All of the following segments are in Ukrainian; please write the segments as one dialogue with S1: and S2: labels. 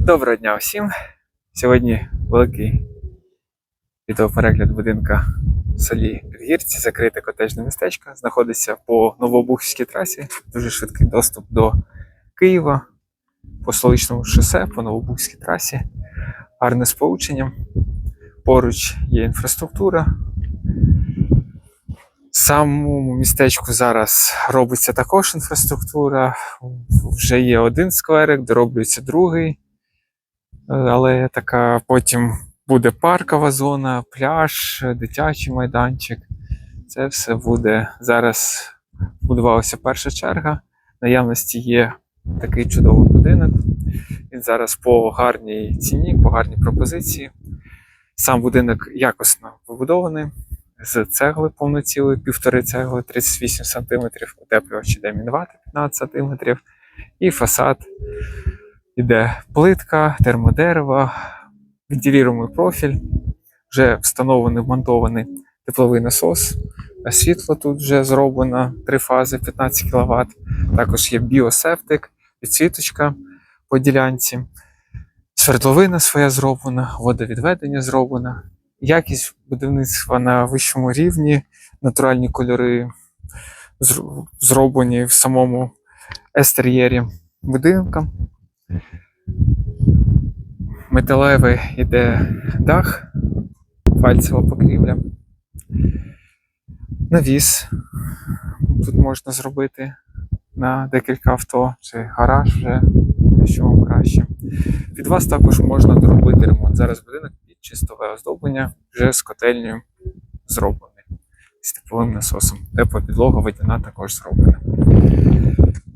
S1: Доброго дня всім! Сьогодні великий відеоперегляд будинка в селі Підгірці, закрите котежне містечко. Знаходиться по Новобухівській трасі. Дуже швидкий доступ до Києва по столичному шосе, по Новобухівській трасі. Гарне сполучення. Поруч є інфраструктура. В самому містечку зараз робиться також інфраструктура. Вже є один скверик, дороблюється другий. Але така потім буде паркова зона, пляж, дитячий майданчик. Це все буде зараз. Будувалася перша черга. Наявності є такий чудовий будинок. Він зараз по гарній ціні, по гарній пропозиції. Сам будинок якісно побудований з цегли повноцілої, півтори цегли, 38 см, утеплювач іде мінвати 15 см, і фасад іде плитка, термодерево, вентилюємий профіль, вже встановлений вмонтований тепловий насос, світло тут вже зроблено, три фази 15 кВт. Також є біосептик, підсвіточка по ділянці, свердловина своя зроблена, водовідведення зроблено. Якість будівництва на вищому рівні, натуральні кольори зроблені в самому естер'єрі будинка. Металевий іде дах, фальцева покрівля. Навіс тут можна зробити на декілька авто, чи гараж вже, що вам краще. Під вас також можна доробити ремонт. Зараз будинок під чистове оздоблення вже з котельнею зроблений. З тепловим насосом. Тепла підлога водяна також зроблена.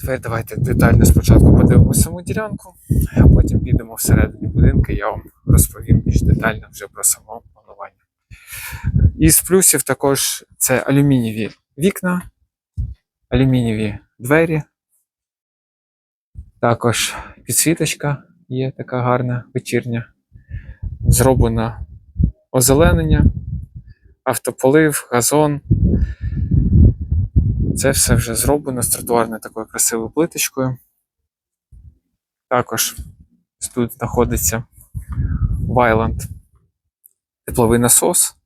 S1: Тепер давайте детально спочатку подивимося саму ділянку, а потім підемо всередині будинку, я вам розповім більш детально вже про само планування. Із плюсів також це алюмінієві вікна, алюмінієві двері. Також підсвіточка є така гарна вечірня. Зроблено озеленення, автополив, газон. Це все вже зроблено з тротуарною такою красивою плиточкою. Також тут знаходиться Вайланд тепловий насос,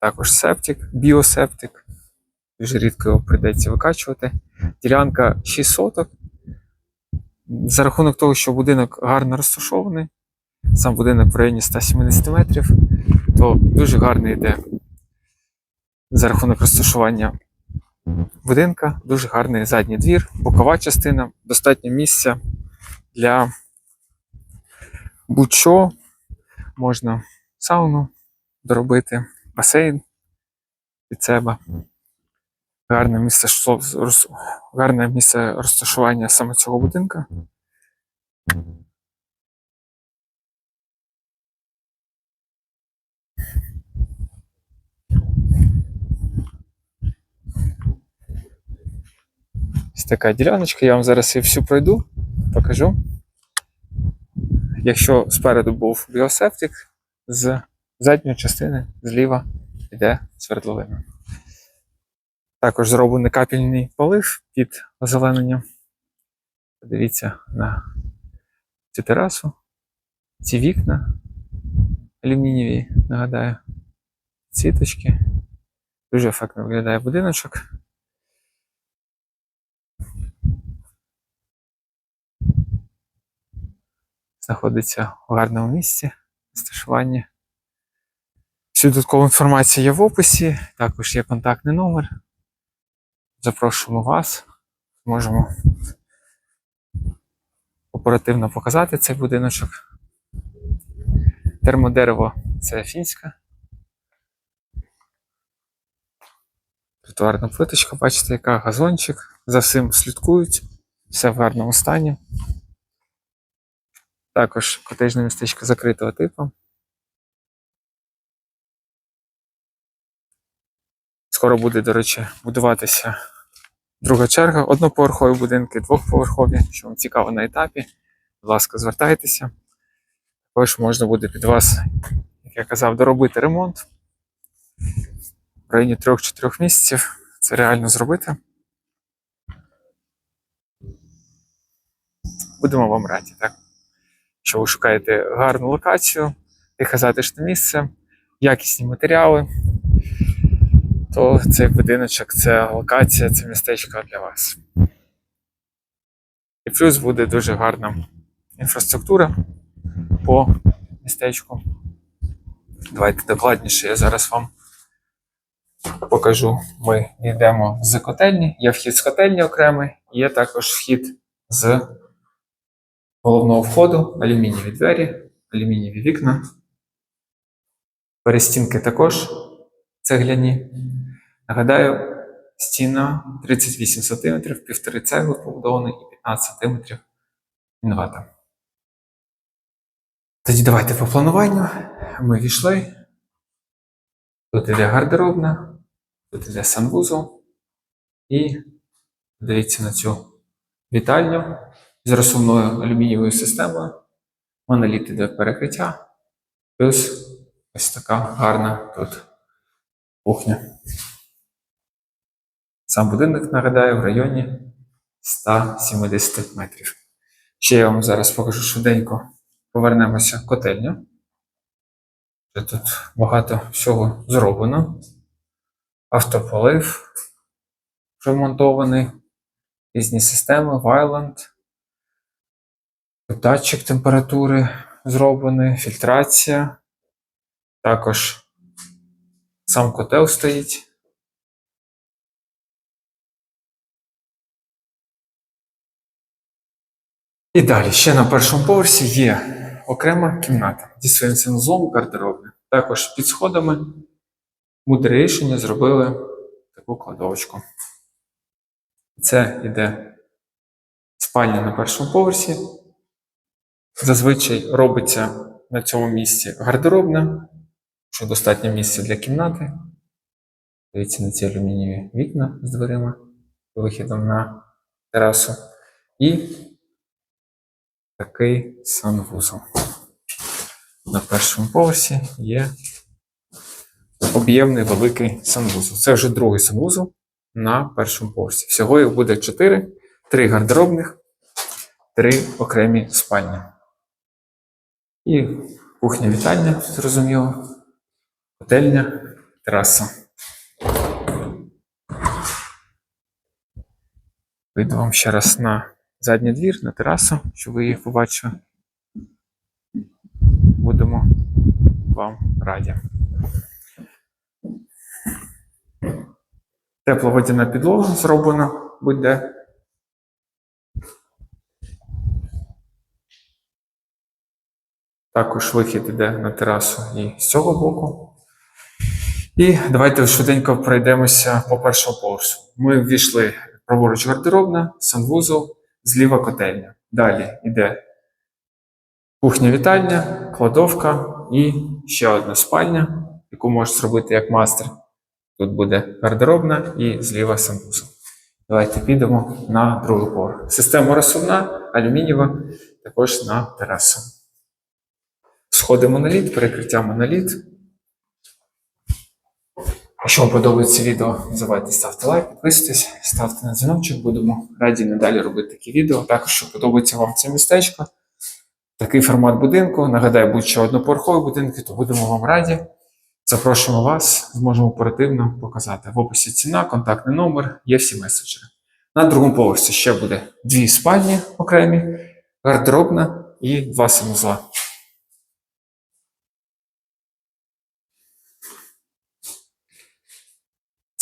S1: також септик, біосептик. Дуже рідко його прийдеться викачувати. Ділянка 6 соток. За рахунок того, що будинок гарно розташований, сам будинок в районі 170 метрів, то дуже гарно йде за рахунок розташування будинка, дуже гарний задній двір, бокова частина, достатньо місця для будь-що. Можна сауну доробити, басейн під себе. Гарне місце, гарне місце розташування саме цього будинка. Ось така діляночка, я вам зараз її всю пройду, покажу. Якщо спереду був біосептик, з задньої частини зліва йде свердловина. Також зроблений капельний полив під озеленення. Подивіться на цю терасу, ці вікна алюмінієві, нагадаю, цвіточки. Дуже ефектно виглядає будиночок. Знаходиться в гарному місці розташування. Всю додаткову інформацію є в описі, також є контактний номер. Запрошуємо вас. Можемо оперативно показати цей будиночок. Термодерево це фінська. Тротуарна плиточка, бачите, яка газончик. За всім слідкують. Все в гарному стані. Також котежне містечко закритого типу. Скоро буде, до речі, будуватися друга черга. Одноповерхові будинки, двохповерхові, що вам цікаво на етапі. Будь ласка, звертайтеся. Також можна буде під вас, як я казав, доробити ремонт. В районі 3-4 місяців. Це реально зробити. Будемо вам раді, так? Що ви шукаєте гарну локацію, тихе затишне місце, якісні матеріали, то цей будиночок, це локація, це містечко для вас. І плюс буде дуже гарна інфраструктура по містечку. Давайте докладніше я зараз вам покажу. Ми йдемо з котельні. Є вхід з котельні окремий, є також вхід з головного входу, алюмінієві двері, алюмінієві вікна. Перестінки також цегляні. Нагадаю, стіна 38 см, півтори цегли побудований і 15 см інвата. Тоді давайте по плануванню. Ми війшли. Тут іде гардеробна, тут іде санвузол. І дивіться на цю вітальню з розсувною алюмінієвою системою. Моноліт іде перекриття. Плюс ось така гарна тут кухня. Сам будинок, нагадаю, в районі 170 метрів. Ще я вам зараз покажу швиденько. Повернемося в котельню. Тут багато всього зроблено. Автополив вже вмонтований, різні системи, Вайланд, датчик температури зроблений, фільтрація. Також сам котел стоїть. І далі, ще на першому поверсі є окрема кімната зі своїм санузлом гардеробним. Також під сходами мудре рішення зробили таку кладовочку. Це йде спальня на першому поверсі. Зазвичай робиться на цьому місці гардеробна, що достатньо місця для кімнати. Дивіться на ці алюмінієві вікна з дверима, вихідом на терасу. І такий санвузол. На першому поверсі є об'ємний великий санвузол. Це вже другий санвузол на першому поверсі. Всього їх буде 4, 3 гардеробних, 3 окремі спальні. І кухня вітальня, зрозуміло, готельня, тераса. Вийду вам ще раз на задній двір, на терасу, щоб ви її побачили. Будемо вам раді. Тепловодяна підлога зроблена будь-де. Також вихід іде на терасу і з цього боку. І давайте швиденько пройдемося по першому поверсу. Ми ввійшли праворуч гардеробна, санвузол, зліва котельня. Далі йде кухня вітальня, кладовка і ще одна спальня, яку можеш зробити як мастер. Тут буде гардеробна і зліва санвузол. Давайте підемо на другий поверх. Система розсувна, алюмінієва, також на терасу. Сходи моноліт, перекриття моноліт. Якщо вам подобається відео, не забувайте ставте лайк, підписуйтесь, ставте на дзвіночок, будемо раді надалі робити такі відео. Також, що подобається вам це містечко, такий формат будинку. Нагадаю, будь-що одноповерхові будинки, то будемо вам раді. Запрошуємо вас, зможемо оперативно показати. В описі ціна, контактний номер, є всі меседжери. На другому поверсі ще буде дві спальні окремі, гардеробна і два санузла.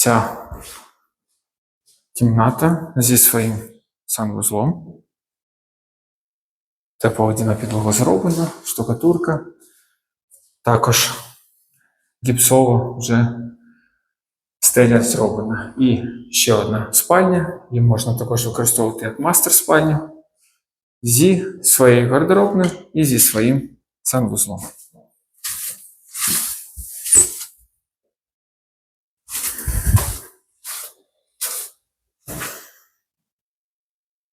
S1: Ця кімната зі своїм санвузлом. Тепловодяна підлога зроблена, штукатурка. Також гіпсово вже стеля зроблена. І ще одна спальня. Її можна також використовувати як мастер спальню зі своєю гардеробною і зі своїм санвузлом.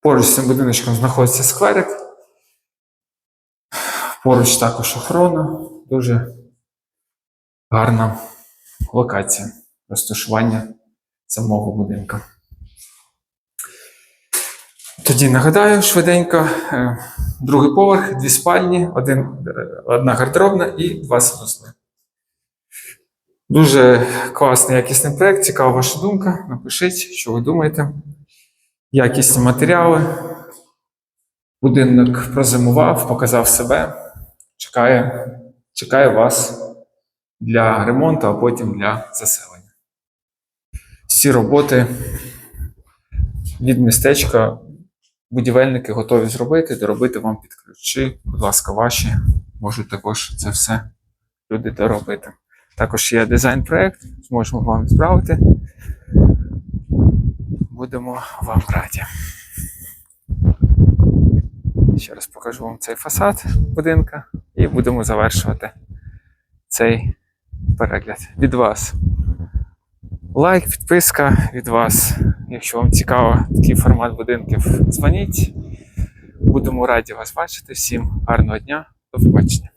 S1: Поруч з цим будиночком знаходиться скверик. Поруч також охорона. Дуже гарна локація розташування самого будинку. Тоді нагадаю швиденько: е, другий поверх, дві спальні, один, одна гардеробна і два санузли. Дуже класний якісний проєкт, цікава ваша думка. Напишіть, що ви думаєте. Якісні матеріали. Будинок прозимував, показав себе. Чекає, чекає вас для ремонту, а потім для заселення. Всі роботи від містечка будівельники готові зробити, доробити вам під ключі. Будь ласка, ваші можуть також це все люди доробити. Також є дизайн-проект, зможемо вам відправити. Будемо вам раді. Ще раз покажу вам цей фасад будинка і будемо завершувати цей перегляд від вас. Лайк, підписка від вас. Якщо вам цікаво такий формат будинків, дзвоніть. Будемо раді вас бачити. Всім гарного дня, до побачення.